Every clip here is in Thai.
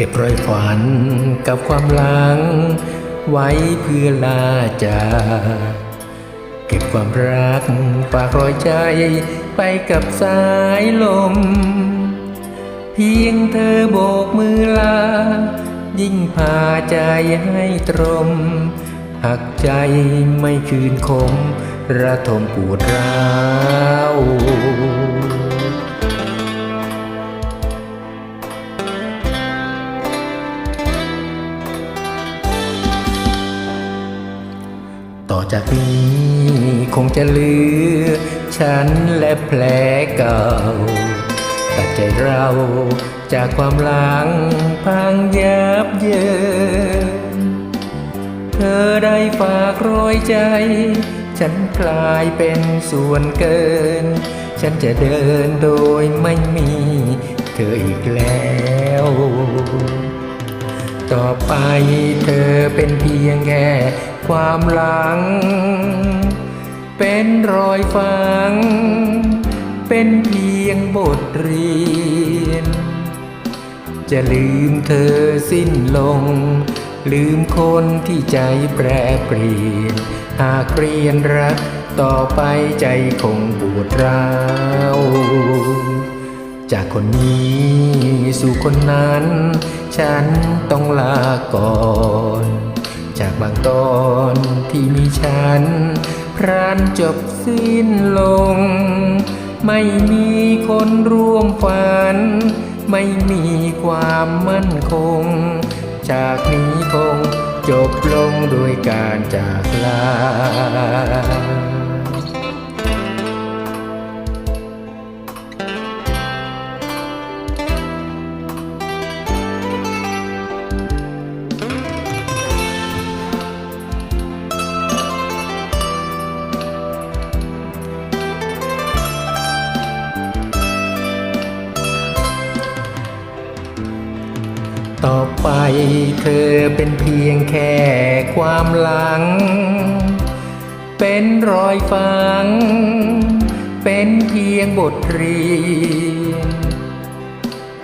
เก็บรอยฝันกับความหลัง ไว้เพื่อลาจากเก็บความรักฝากรอยใจไปกับสายลม พียงเธอโบกมือลา ยิ่งพาใจให้ตรม หักใจไม่คืนคม ระทมปวดร้าวต่อจากนี้คงจะเลือ ฉันและแผลเก่า ตัดใจเราจากความหลังพังยับเยินเธอได้ฝากรอยใจ ฉันกลายเป็นส่วนเกิน ฉันจะเดินโดยไม่มี เธออีกแล้ว ต่อไปเธอเป็นเพียงแค่ความหลัง เป็นรอยฝัง เป็นเพียงบทเรียน จะลืมเธอสิ้นลง ลืมคนที่ใจแปรเปลี่ยน หากเรียนรักต่อไปใจคงปวดร้าวจากคนนี้สู่คนนั้น ฉันต้องลาก่อน จากบางตอนที่มีฉัน พรานจบสิ้นลง ไม่มีคนร่วมฝัน ไม่มีความมั่นคง จากนี้คงจบลงด้วยการจาก ต่อไปเธอเป็นเพียงแค่ความหลัง เป็นรอยฝัง เป็นเพียงบทเรียน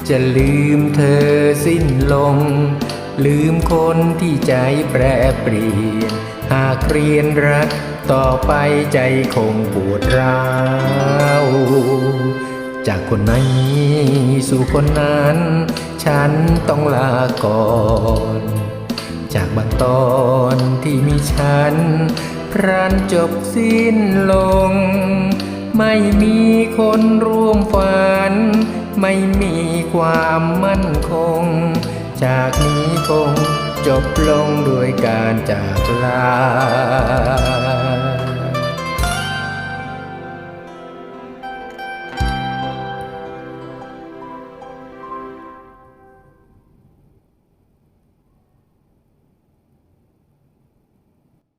จะลืมเธอสิ้นลง ลืมคนที่ใจแปรเปลี่ยน หากเรียนรักต่อไปใจคงปวดร้าวจากคนไหนสู่คนนั้น ฉันต้องลาก่อน จากบางตอนที่มีฉัน พรันจบสิ้นลง ไม่มีคนร่วมฝัน ไม่มีความมั่นคง จากนี้คงจบลงด้วยการจากลา